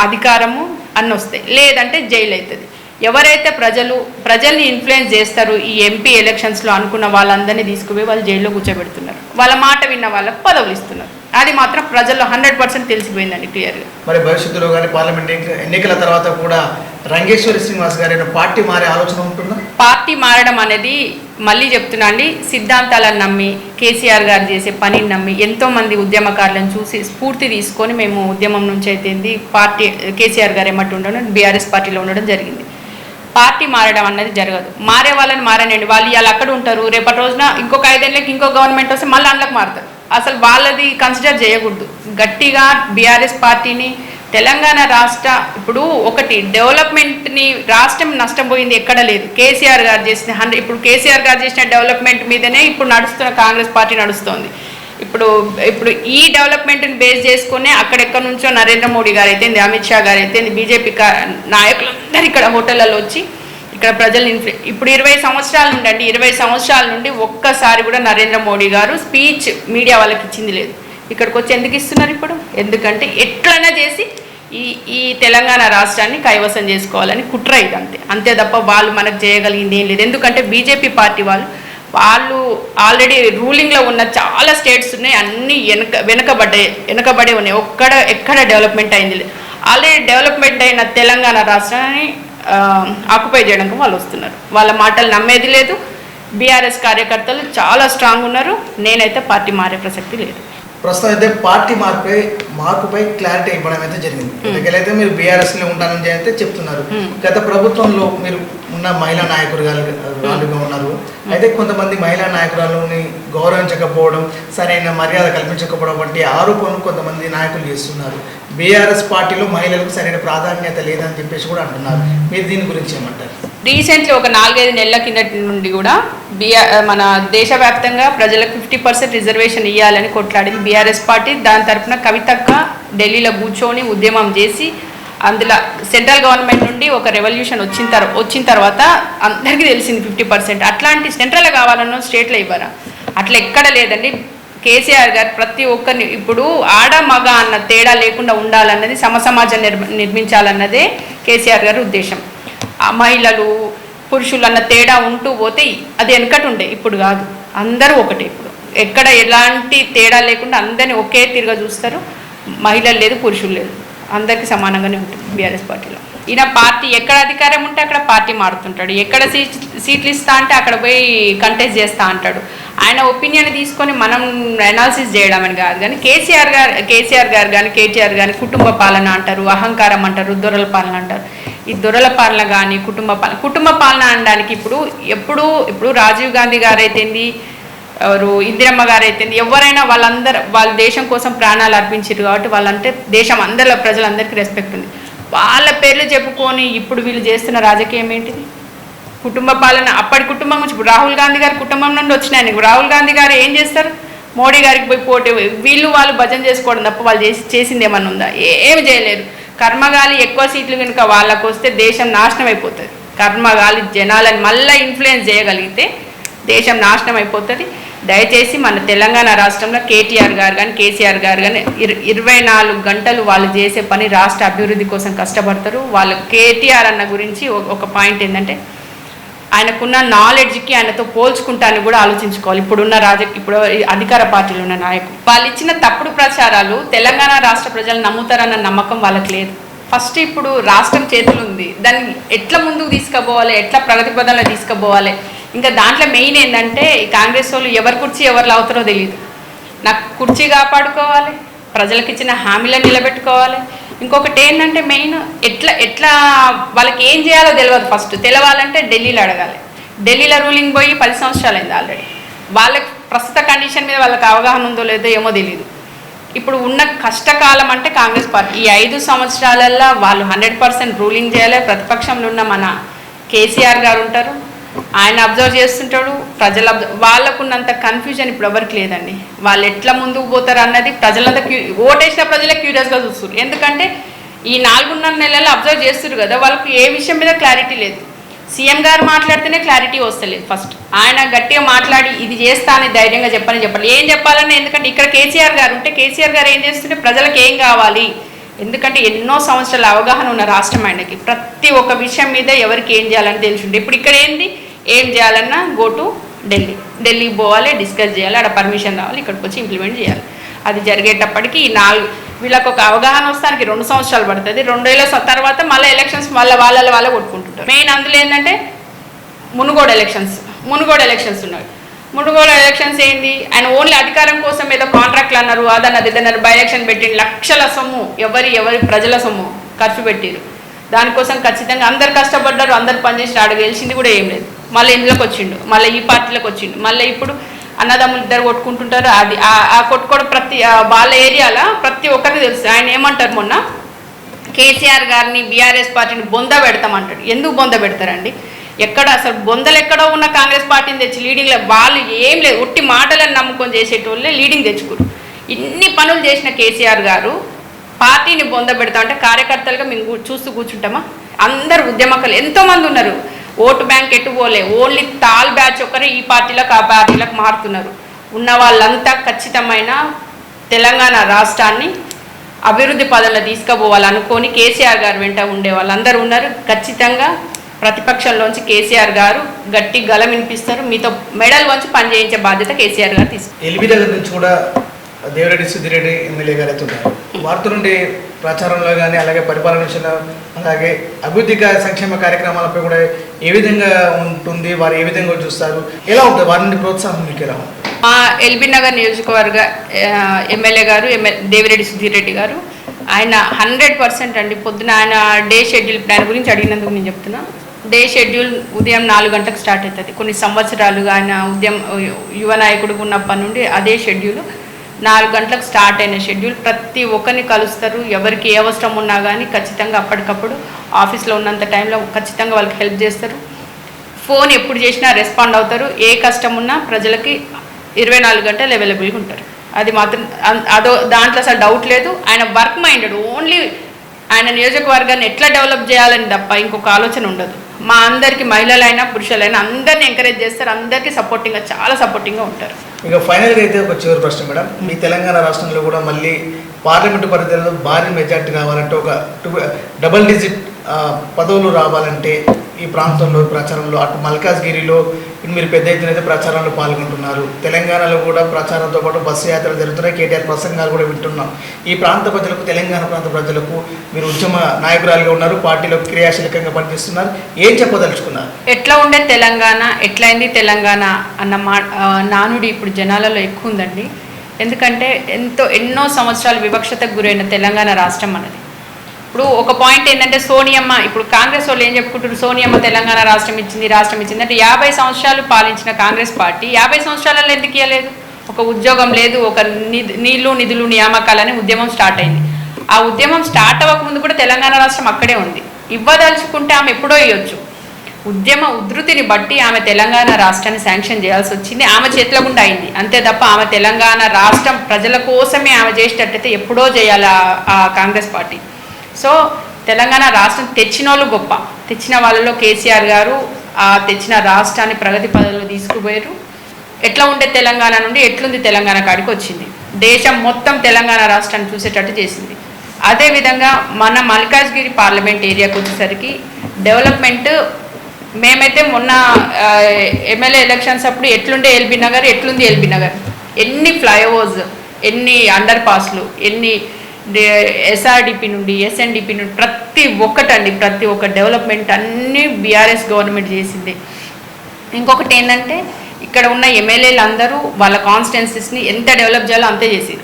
అధికారము అన్నీ వస్తాయి లేదంటే జైలు అవుతుంది ఎవరైతే ప్రజలు ప్రజల్ని ఇన్ఫ్లుయెన్స్ చేస్తారు ఈ ఎంపీ ఎలక్షన్స్లో అనుకున్న వాళ్ళందరినీ తీసుకుపోయి వాళ్ళు జైల్లో కూర్చోబెడుతున్నారు. వాళ్ళ మాట విన్న వాళ్ళకి పదవులు ఇస్తున్నారు. అది మాత్రం ప్రజల్లో హండ్రెడ్ పర్సెంట్ తెలిసిపోయిందండి క్లియర్గా మరి భవిష్యత్తులో కానీ పార్లమెంట్ ఎన్నిక- ఎన్నికల తర్వాత కూడా రంగేశ్వరి శ్రీనివాస్ గారి పార్టీ మారే ఆలోచన ఉంటుందా? పార్టీ మారడం అనేది మళ్ళీ చెప్తున్నా అండి సిద్ధాంతాలను నమ్మి కేసీఆర్ గారు చేసే పనిని నమ్మి ఎంతో మంది ఉద్యమకారులను చూసి స్ఫూర్తి తీసుకొని మేము ఉద్యమం నుంచి అయితే పార్టీ కేసీఆర్ గారు ఏమంటూ ఉండడం బీఆర్ఎస్ పార్టీలో ఉండడం జరిగింది. పార్టీ మారడం అన్నది జరగదు. మారే వాళ్ళని మారనండి వాళ్ళు ఇవాళ అక్కడ ఉంటారు. రేపటి రోజున ఇంకొక ఐదేళ్ళకి ఇంకో గవర్నమెంట్ వస్తే మళ్ళీ అందులోకి మారుతారు. అసలు వాళ్ళది కన్సిడర్ చేయకూడదు. గట్టిగా బీఆర్ఎస్ పార్టీని తెలంగాణ రాష్ట్ర ఇప్పుడు ఒకటి డెవలప్మెంట్ని రాష్ట్రం నష్టపోయింది ఎక్కడ లేదు. కేసీఆర్ గారు చేసిన హండ్రెడ్ ఇప్పుడు కేసీఆర్ గారు చేసిన డెవలప్మెంట్ మీదనే ఇప్పుడు నడుస్తున్న కాంగ్రెస్ పార్టీ నడుస్తోంది. ఇప్పుడు ఇప్పుడు ఈ డెవలప్మెంట్ని బేస్ చేసుకునే అక్కడెక్కడ నుంచో నరేంద్ర మోడీ గారు అయితే అమిత్ షా గారు అయితే బీజేపీ నాయకులందరూ ఇక్కడ హోటళ్ళలో వచ్చి ఇక్కడ ప్రజలు ఇప్పుడు ఇరవై సంవత్సరాల నుండి అండి ఇరవై సంవత్సరాల నుండి ఒక్కసారి కూడా నరేంద్ర మోడీ గారు స్పీచ్ మీడియా వాళ్ళకి ఇచ్చింది లేదు. ఇక్కడికి వచ్చి ఎందుకు ఇస్తున్నారు ఇప్పుడు? ఎందుకంటే ఎట్లైనా చేసి ఈ ఈ తెలంగాణ రాష్ట్రాన్ని కైవసం చేసుకోవాలని కుట్ర ఇది అంతే అంతే తప్ప వాళ్ళు మనకు చేయగలిగింది ఏం లేదు. ఎందుకంటే బీజేపీ పార్టీ వాళ్ళు వాళ్ళు ఆల్రెడీ రూలింగ్లో ఉన్న చాలా స్టేట్స్ ఉన్నాయి అన్నీ వెనక వెనకబడ్డే వెనకబడే ఉన్నాయి. ఒక్కడ ఎక్కడ డెవలప్మెంట్ అయింది లేదు ఆల్రెడీ డెవలప్మెంట్ అయిన తెలంగాణ రాష్ట్రాన్ని ఆక్యుపై చేయడానికి వాళ్ళు వస్తున్నారు. వాళ్ళ మాటలు నమ్మేది లేదు. బీఆర్ఎస్ కార్యకర్తలు చాలా స్ట్రాంగ్ ఉన్నారు. నేనైతే పార్టీ మారే ప్రసక్తి లేదు. ప్రస్తుతం అయితే పార్టీ మార్పై మార్పుపై క్లారిటీ ఇవ్వడం అయితే జరిగింది. ఎందుకైతే మీరు బీఆర్ఎస్లో ఉంటానని అయితే చెప్తున్నారు. Hmm. గత ప్రభుత్వంలో మీరు ఉన్న మహిళా నాయకురాలుగా ఉన్నారు. అయితే కొంతమంది మహిళా నాయకురాలని గౌరవించకపోవడం సరైన మర్యాద కల్పించకపోవడం వంటి ఆరోపణలు కొంతమంది నాయకులు చేస్తున్నారు. బీఆర్ఎస్ పార్టీలో మహిళలకు సరైన ప్రాధాన్యత లేదని చెప్పేసి కూడా అంటున్నారు. మీరు దీని గురించి ఏమంటారు? రీసెంట్లీ ఒక నాలుగైదు నెలల కిందటి నుండి కూడా బీఆర్ మన దేశవ్యాప్తంగా ప్రజలకు ఫిఫ్టీ పర్సెంట్ రిజర్వేషన్ ఇవ్వాలని కొట్లాడింది బీఆర్ఎస్ పార్టీ. దాని తరఫున కవితక్క ఢిల్లీలో కూర్చొని ఉద్యమం చేసి అందులో సెంట్రల్ గవర్నమెంట్ నుండి ఒక రెవల్యూషన్ వచ్చిన తర్వాత వచ్చిన తర్వాత అందరికీ తెలిసింది ఫిఫ్టీ పర్సెంట్. అట్లాంటి సెంట్రల్ కావాలన్నా స్టేట్లో ఇవ్వరా? అట్లా ఎక్కడ లేదండి. కేసీఆర్ గారు ప్రతి ఒక్కరిని ఇప్పుడు ఆడ మగ అన్న తేడా లేకుండా ఉండాలన్నది సమసమాజం నిర్మ నిర్మించాలన్నదే కేసీఆర్ గారి ఉద్దేశం. మహిళలు పురుషులు అన్న తేడా ఉంటూ పోతే అది వెనకటి ఉండే ఇప్పుడు కాదు. అందరూ ఒకటే ఇప్పుడు. ఎక్కడ ఎలాంటి తేడా లేకుండా అందరిని ఒకే తీరుగా చూస్తారు. మహిళలు లేదు పురుషులు లేదు. అందరికీ సమానంగానే ఉంటుంది బీఆర్ఎస్ పార్టీలో. ఈయన పార్టీ ఎక్కడ అధికారం ఉంటే అక్కడ పార్టీ మారుతుంటాడు. ఎక్కడ సీట్ సీట్లు ఇస్తా అంటే అక్కడ పోయి కంటెస్ట్ చేస్తా అంటాడు. ఆయన ఒపీనియన్ తీసుకొని మనం అనాలిసిస్ చేయడం అని కాదు కానీ కేసీఆర్ గారు కేసీఆర్ గారు కానీ కేటీఆర్ కానీ కుటుంబ పాలన అంటారు అహంకారం అంటారు దొరల పాలన అంటారు. ఈ దొరల పాలన కానీ కుటుంబ పాలన కుటుంబ పాలన అనడానికి ఇప్పుడు ఎప్పుడు ఇప్పుడు రాజీవ్ గాంధీ గారు అయితేంది ఎవరు ఇందిరమ్మ గారు అయితేంది ఎవరైనా వాళ్ళందరూ వాళ్ళ దేశం కోసం ప్రాణాలు అర్పించారు కాబట్టి వాళ్ళంటే దేశం అందరిలో ప్రజలందరికీ రెస్పెక్ట్ ఉంది. వాళ్ళ పేర్లు చెప్పుకొని ఇప్పుడు వీళ్ళు చేస్తున్న రాజకీయం ఏంటిది? కుటుంబ పాలన అప్పటి కుటుంబం నుంచి ఇప్పుడు రాహుల్ గాంధీ గారి కుటుంబం నుండి వచ్చినాయని రాహుల్ గాంధీ గారు ఏం చేస్తారు? మోడీ గారికి పోయి పోటీ వీళ్ళు వాళ్ళు భజన చేసుకోవడం తప్ప వాళ్ళు చేసి చేసింది ఏమన్నా ఉందా? ఏమి చేయలేరు. కర్మగాలి ఎక్కువ సీట్లు కనుక వాళ్ళకు వస్తే దేశం నాశనం అయిపోతుంది. కర్మగాలి జనాలను మళ్ళీ ఇన్ఫ్లుయెన్స్ చేయగలిగితే దేశం నాశనం అయిపోతుంది. దయచేసి మన తెలంగాణ రాష్ట్రంలో కేటీఆర్ గారు కానీ కేసీఆర్ గారు కానీ ఇర ఇరవై నాలుగు గంటలు వాళ్ళు చేసే పని రాష్ట్ర అభివృద్ధి కోసం కష్టపడతారు. వాళ్ళు కేటీఆర్ అన్న గురించి ఒక పాయింట్ ఏంటంటే ఆయనకున్న నాలెడ్జ్కి ఆయనతో పోల్చుకుంటాను కూడా ఆలోచించుకోవాలి. ఇప్పుడున్న రాజ ఇప్పుడు అధికార పార్టీలు ఉన్న నాయకులు. వాళ్ళు ఇచ్చిన తప్పుడు ప్రచారాలు తెలంగాణ రాష్ట్ర ప్రజలు నమ్ముతారన్న నమ్మకం వాళ్ళకి లేదు. ఫస్ట్ ఇప్పుడు రాష్ట్రం చేతులు ఉంది దాన్ని ఎట్లా ముందుకు తీసుకుపోవాలి? ఎట్లా ప్రగతి పదంలో తీసుకుపోవాలి? ఇంకా దాంట్లో మెయిన్ ఏంటంటే ఈ కాంగ్రెస్ వాళ్ళు ఎవరి కుర్చీ ఎవరు అవుతారో తెలియదు నాకు కుర్చీ కాపాడుకోవాలి. ప్రజలకు ఇచ్చిన హామీలను నిలబెట్టుకోవాలి. ఇంకొకటి ఏంటంటే మెయిన్ ఎట్లా ఎట్లా వాళ్ళకి ఏం చేయాలో తెలియదు ఫస్ట్. తెలవాలంటే ఢిల్లీలో అడగాలి. ఢిల్లీలో రూలింగ్ పోయి పది సంవత్సరాలు అయింది ఆల్రెడీ. వాళ్ళకి ప్రస్తుత కండిషన్ మీద వాళ్ళకి అవగాహన ఉందో లేదో ఏమో తెలియదు ఇప్పుడు ఉన్న కష్టకాలం అంటే కాంగ్రెస్ పార్టీ. ఈ ఐదు సంవత్సరాలల్లో వాళ్ళు హండ్రెడ్ పర్సెంట్ రూలింగ్ చేయాలి. ప్రతిపక్షంలో ఉన్న మన కేసీఆర్ గారు ఉంటారు. ఆయన అబ్జర్వ్ చేస్తుంటాడు ప్రజలు వాళ్ళకున్నంత కన్ఫ్యూజన్ ఇప్పుడు ఎవరికి లేదండి. వాళ్ళు ఎట్లా ముందుకు పోతారు అన్నది ప్రజలంతా క్యూ ఓటేసిన ప్రజలే క్యూరియస్గా చూస్తారు ఎందుకంటే ఈ నాలుగున్నర నెలలు అబ్జర్వ్ చేస్తారు కదా వాళ్ళకి ఏ విషయం మీద క్లారిటీ లేదు. సీఎం గారు మాట్లాడితేనే క్లారిటీ వస్తలేదు ఫస్ట్. ఆయన గట్టిగా మాట్లాడి ఇది చేస్తా అని ధైర్యంగా చెప్పని చెప్పాలి ఏం చెప్పాలని ఎందుకంటే ఇక్కడ కేసీఆర్ గారు ఉంటే కేసీఆర్ గారు ఏం చేస్తుంటే ప్రజలకు ఏం కావాలి? ఎందుకంటే ఎన్నో సంవత్సరాల అవగాహన ఉన్న రాష్ట్రం ఆయనకి. ప్రతి ఒక్క విషయం మీద ఎవరికి ఏం చేయాలని తెలిసి ఇప్పుడు ఇక్కడ ఏంది? ఏం చేయాలన్నా గో టు ఢిల్లీ ఢిల్లీకి పోవాలి డిస్కస్ చేయాలి అక్కడ పర్మిషన్ రావాలి ఇక్కడికి వచ్చి ఇంప్లిమెంట్ చేయాలి. అది జరిగేటప్పటికి ఈ నాలుగు వీళ్ళకి ఒక అవగాహన వస్తానికి రెండు సంవత్సరాలు పడుతుంది. రెండేళ్ళ తర్వాత మళ్ళీ ఎలక్షన్స్ మళ్ళీ వాళ్ళ వాళ్ళ కొట్టుకుంటుంటారు. మెయిన్ అందులో ఏంటంటే మునుగోడు ఎలక్షన్స్ మునుగోడు ఎలక్షన్స్ ఉన్నాయి. మునుగోడు ఎలక్షన్స్ ఏంది? ఆయన ఓన్లీ అధికారం కోసం ఏదో కాంట్రాక్ట్లు అన్నారు అదన్నది ఇదన్నారు బై ఎలక్షన్ పెట్టింది లక్షల సొమ్ము ఎవరి ఎవరి ప్రజల సొమ్ము ఖర్చు పెట్టారు దానికోసం ఖచ్చితంగా అందరు కష్టపడ్డారు అందరు పనిచేసి ఆడ గెలిచింది కూడా ఏం లేదు. మళ్ళీ ఇందులోకి వచ్చిండు? మళ్ళీ ఈ పార్టీలోకి వచ్చిండు. మళ్ళీ ఇప్పుడు అన్నదమ్ములు ఇద్దరు కొట్టుకుంటుంటారు. అది ఆ- కొట్టుకోవడం ప్రతి వాళ్ళ ఏరియాలో ప్రతి ఒక్కరికి తెలుసు. ఆయన ఏమంటారు మొన్న? కేసీఆర్ గారిని బీఆర్ఎస్ పార్టీని బొంద పెడతామంటాడు. ఎందుకు బొంద పెడతారండి? ఎక్కడ అసలు బొందలు ఎక్కడో ఉన్న కాంగ్రెస్ పార్టీని తెచ్చి లీడింగ్లో వాళ్ళు ఏం లేదు. ఉట్టి మాటలను నమ్ముకొని చేసేటోళ్ళే లీడింగ్ తెచ్చుకోరు ఇన్ని పనులు చేసిన కేసీఆర్ గారు పార్టీని బొంద పెడతా అంటే కార్యకర్తలుగా మేము చూస్తూ కూర్చుంటామా? అందరు ఉద్యమకులు. ఎంతోమంది ఉన్నారు. ఓటు బ్యాంక్ ఎటు పోలే. ఓన్లీ తాల్ బ్యాచ్ ఒక్కరే ఈ పార్టీలకు ఆ పార్టీలకు మారుతున్నారు. ఉన్న వాళ్ళంతా ఖచ్చితమైన తెలంగాణ రాష్ట్రాన్ని అభివృద్ధి పదంలో తీసుకుపోవాలనుకొని కేసీఆర్ గారు వెంట ఉండే వాళ్ళందరూ ఉన్నారు. ఖచ్చితంగా ప్రతిపక్షంలోంచి కేసీఆర్ గారు గట్టి గలం వినిపిస్తారు. మీతో మెడల్ వంచి పనిచేయించే బాధ్యత కేసీఆర్ గారు తీసుకుంటారు. ఎల్బీ దగ్గర నుంచి కూడా దేవిరెడ్డి సుధిరెడ్డి ఎమ్మెల్యే గారు అయితే ఉన్నారు వారితో నుండి ప్రచారంలో కానీ అలాగే పరిపాలన విషయంలో అలాగే అభివృద్ధి సంక్షేమ కార్యక్రమాలపై కూడా ఏ విధంగా ఉంటుంది వారు ఏ విధంగా చూస్తారు ఎలా ఉంటుంది? వారి నుండి ప్రోత్సాహం మీకు ఎలా ఉంటుంది? మా ఎల్బీ నగర్ నియోజకవర్గ ఎమ్మెల్యే గారు ఎమ్మె దేవిరెడ్డి సుధీర్ రెడ్డి గారు ఆయన హండ్రెడ్ పర్సెంట్ అండి. పొద్దున ఆయన డే షెడ్యూల్ ప్లాన్ గురించి అడిగినందుకు నేను చెప్తున్నా. డే షెడ్యూల్ ఉదయం నాలుగు గంటలకు స్టార్ట్ అవుతుంది. కొన్ని సంవత్సరాలుగా ఆయన ఉద్యమ యువ నాయకుడు ఉన్నప్పటి నుండి అదే షెడ్యూల్ నాలుగు గంటలకు స్టార్ట్ అయిన షెడ్యూల్. ప్రతి ఒక్కరిని కలుస్తారు. ఎవరికి ఏ అవసరం ఉన్నా కానీ ఖచ్చితంగా అప్పటికప్పుడు ఆఫీస్లో ఉన్నంత టైంలో ఖచ్చితంగా వాళ్ళకి హెల్ప్ చేస్తారు. ఫోన్ ఎప్పుడు చేసినా రెస్పాండ్ అవుతారు. ఏ కష్టం ఉన్నా ప్రజలకి ఇరవై నాలుగు గంటలు అవైలబుల్గా ఉంటారు. అది మాత్రం అన్- అదో దాంట్లో అసలు డౌట్ లేదు. ఆయన వర్క్ మైండెడ్ ఓన్లీ ఆయన నియోజకవర్గాన్ని ఎట్లా డెవలప్ చేయాలని తప్ప ఇంకొక ఆలోచన ఉండదు. మా అందరికి మహిళలైనా పురుషులైనా అందరిని ఎంకరేజ్ చేస్తారు. అందరికీ సపోర్టింగ్గా చాలా సపోర్టింగ్గా ఉంటారు. ఇక ఫైనల్గా అయితే ఒక చివరి ప్రశ్న మేడం. మీ తెలంగాణ రాష్ట్రంలో కూడా మళ్ళీ పార్లమెంటు పరిధిలో భారీ మెజార్టీ రావాలంటే ఒక టూ డబల్ డిజిట్ పదవులు రావాలంటే ఈ ప్రాంతంలో ప్రచారంలో అటు మల్కాజ్గిరిలో మీరు పెద్ద ఎత్తున అయితే ప్రచారంలో పాల్గొంటున్నారు. తెలంగాణలో కూడా ప్రచారంతో పాటు బస్సు యాత్రలు జరుగుతున్నాయి. కేటీఆర్ ప్రసంగాలు కూడా వింటున్నాం. ఈ ప్రాంత ప్రజలకు తెలంగాణ ప్రాంత ప్రజలకు మీరు ఉద్యమ నాయకురాలుగా ఉన్నారు. పార్టీలో క్రియాశీలకంగా పనిచేస్తున్నారు. ఏం చెప్పదలుచుకున్నారు? ఎట్లా ఉండే తెలంగాణ? ఎట్లయింది తెలంగాణ అన్న మా నానుడి ఇప్పుడు జనాలలో ఎక్కువ ఉందండి. ఎందుకంటే ఎంతో ఎన్నో సంవత్సరాలు వివక్షతకు గురైన తెలంగాణ రాష్ట్రం అన్నది. ఇప్పుడు ఒక పాయింట్ ఏంటంటే సోనియమ్మ ఇప్పుడు కాంగ్రెస్ వాళ్ళు ఏం చెప్పుకుంటారు సోనియమ్మ తెలంగాణ రాష్ట్రం ఇచ్చింది రాష్ట్రం ఇచ్చింది. అంటే యాభై సంవత్సరాలు పాలించిన కాంగ్రెస్ పార్టీ యాభై సంవత్సరాలలో ఎందుకు ఇవ్వలేదు ఒక ఉద్యోగం లేదు ఒక నిధి నీళ్ళు నిధులు నియామకాలని ఉద్యమం స్టార్ట్ అయింది. ఆ ఉద్యమం స్టార్ట్ అవ్వకముందు కూడా తెలంగాణ రాష్ట్రం అక్కడే ఉంది. ఇవ్వదలుచుకుంటే ఆమె ఎప్పుడో ఇవ్వచ్చు ఉద్యమ ఉధృతిని బట్టి ఆమె తెలంగాణ రాష్ట్రాన్ని శాంక్షన్ చేయాల్సి వచ్చింది. ఆమె చేతిలో గుండా అయింది. అంతే తప్ప ఆమె తెలంగాణ రాష్ట్రం ప్రజల కోసమే ఆమె చేసేటట్టయితే ఎప్పుడో చేయాలి ఆ కాంగ్రెస్ పార్టీ. సో తెలంగాణ రాష్ట్రం తెచ్చిన వాళ్ళు గొప్ప. తెచ్చిన వాళ్ళలో కేసీఆర్ గారు ఆ తెచ్చిన రాష్ట్రాన్ని ప్రగతి పదంలో తీసుకుపోయారు. ఎట్లా ఉండే తెలంగాణ నుండి ఎట్లుంది తెలంగాణ కాడికి వచ్చింది. దేశం మొత్తం తెలంగాణ రాష్ట్రాన్ని చూసేటట్టు చేసింది. అదేవిధంగా మన మల్కాజ్గిరి పార్లమెంట్ ఏరియాకు వచ్చేసరికి డెవలప్మెంట్ మేమైతే మొన్న ఎమ్మెల్యే ఎలక్షన్స్ అప్పుడు ఎట్లుండే ఎల్బీ నగర్ ఎట్లుంది ఎల్బీ నగర్. ఎన్ని ఫ్లైఓవర్స్ ఎన్ని అండర్ పాస్లు ఎన్ని ఎస్ఆర్డిపి నుండి ఎస్ఎన్డిపి నుండి ప్రతి ఒక్కటండి ప్రతి ఒక్క డెవలప్మెంట్ అన్నీ బీఆర్ఎస్ గవర్నమెంట్ చేసింది. ఇంకొకటి ఏంటంటే ఇక్కడ ఉన్న ఎమ్మెల్యేలు అందరూ వాళ్ళ కాన్స్టిట్యున్సీస్ని ఎంత డెవలప్ చేయాలో అంతే చేసారు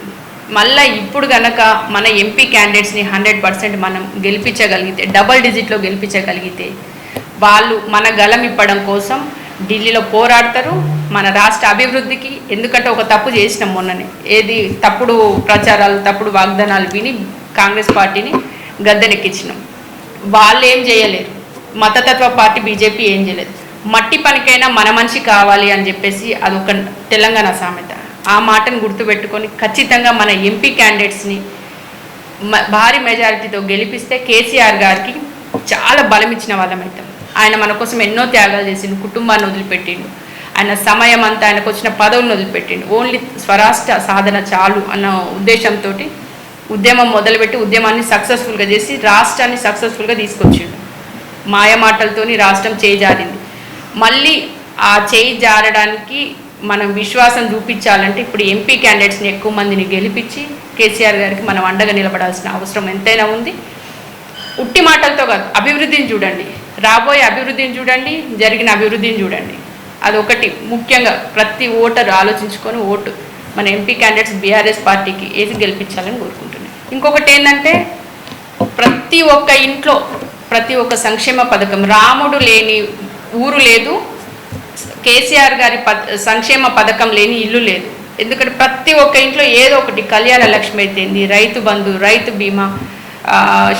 మళ్ళీ ఇప్పుడు కనుక మన ఎంపీ క్యాండిడేట్స్ని హండ్రెడ్ పర్సెంట్ మనం గెలిపించగలిగితే డబల్ డిజిట్లో గెలిపించగలిగితే వాళ్ళు మన గలం ఇప్పడం కోసం ఢిల్లీలో పోరాడతారు మన రాష్ట్ర అభివృద్ధికి. ఎందుకంటే ఒక తప్పు చేసినాం మొన్ననే. ఏది తప్పుడు ప్రచారాలు తప్పుడు వాగ్దానాలు విని కాంగ్రెస్ పార్టీని గద్దెనెక్కించినాం. వాళ్ళు ఏం చేయలేరు. మతతత్వ పార్టీ బీజేపీ ఏం చేయలేదు. మట్టి పనికైనా మన మనిషి కావాలి అని చెప్పేసి అదొక తెలంగాణ సామెత. ఆ మాటను గుర్తుపెట్టుకొని ఖచ్చితంగా మన ఎంపీ క్యాండిడేట్స్ని భారీ మెజారిటీతో గెలిపిస్తే కేసీఆర్ గారికి చాలా బలం ఇచ్చిన వాళ్ళం ఆయన మన కోసం ఎన్నో త్యాగాలు చేసిండు కుటుంబాన్ని వదిలిపెట్టిండు. ఆయన సమయం అంతా ఆయనకు వచ్చిన పదవులను వదిలిపెట్టిండు. ఓన్లీ స్వరాష్ట్ర సాధన చాలు అన్న ఉద్దేశంతో ఉద్యమం మొదలుపెట్టి ఉద్యమాన్ని సక్సెస్ఫుల్గా చేసి రాష్ట్రాన్ని సక్సెస్ఫుల్గా తీసుకొచ్చిండు. మాయ మాటలతోని రాష్ట్రం చేయి జారింది మళ్ళీ ఆ చేయి జారడానికి మనం విశ్వాసం చూపించాలంటే ఇప్పుడు ఎంపీ క్యాండిడేట్స్ని ఎక్కువ మందిని గెలిపించి కేసీఆర్ గారికి మనం అండగా నిలబడాల్సిన అవసరం ఎంతైనా ఉంది. ఉట్టి మాటలతో కాదు అభివృద్ధిని చూడండి. రాబోయే అభివృద్ధిని చూడండి జరిగిన అభివృద్ధిని చూడండి. అదొకటి. ముఖ్యంగా ప్రతి ఓటరు ఆలోచించుకొని ఓటు. మన ఎంపీ క్యాండిడేట్స్ బీఆర్ఎస్ పార్టీకి ఏది గెలిపించాలని కోరుకుంటున్నాను ఇంకొకటి ఏంటంటే ప్రతి ఒక్క ఇంట్లో ప్రతి ఒక్క సంక్షేమ పథకం రాముడు లేని ఊరు లేదు కేసీఆర్ గారి సంక్షేమ పథకం లేని ఇల్లు లేదు. ఎందుకంటే ప్రతి ఒక్క ఇంట్లో ఏదో ఒకటి కళ్యాణ లక్ష్మి అయితేంది రైతు బంధు రైతు బీమా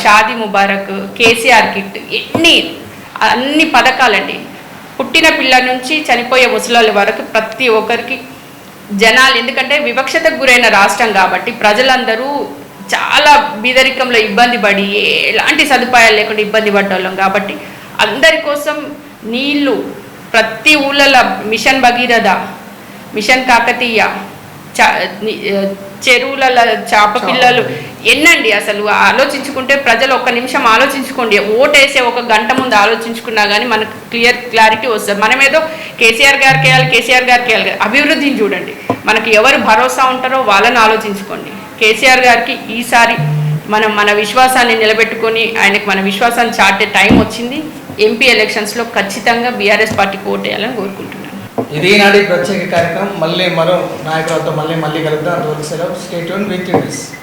షాదీ ముబారక్ కేసీఆర్ కిట్ ఎన్ని అన్ని పథకాలండి. పుట్టిన పిల్ల నుంచి చనిపోయే ముసలాళ్ళ వరకు ప్రతి ఒక్కరికి జనాలు ఎందుకంటే వివక్షతకు గురైన రాష్ట్రం కాబట్టి ప్రజలందరూ చాలా బీదరికంలో ఇబ్బంది పడి ఎలాంటి సదుపాయాలు లేకుండా ఇబ్బంది పడ్డోళ్ళం కాబట్టి అందరి కోసం నీళ్ళు ప్రతి ఊళ్ళలో మిషన్ భగీరథ మిషన్ కాకతీయ చెరువులలో చేప పిల్లలు ఎన్నండి అసలు ఆలోచించుకుంటే ప్రజలు ఒక్క నిమిషం ఆలోచించుకోండి. ఓటేసే ఒక గంట ముందు ఆలోచించుకున్నా కానీ మనకు క్లియర్ క్లారిటీ వస్తుంది. మనమేదో కేసీఆర్ గారికి వేయాలి కేసీఆర్ గారికి వేయాలి. అభివృద్ధిని చూడండి. మనకి ఎవరు భరోసా ఉంటారో వాళ్ళని ఆలోచించుకోండి. కేసీఆర్ గారికి ఈసారి మనం మన విశ్వాసాన్ని నిలబెట్టుకొని ఆయనకు మన విశ్వాసాన్ని చాటే టైం వచ్చింది. ఎంపీ ఎలక్షన్స్లో ఖచ్చితంగా బీఆర్ఎస్ పార్టీకి ఓటేయాలని కోరుకుంటున్నాను ఇది నాటి ప్రత్యేక కార్యక్రమం. మళ్ళీ మరో నాయకులతో మళ్ళీ మళ్ళీ కలుద్దాం. రోజు సెలవు. State with news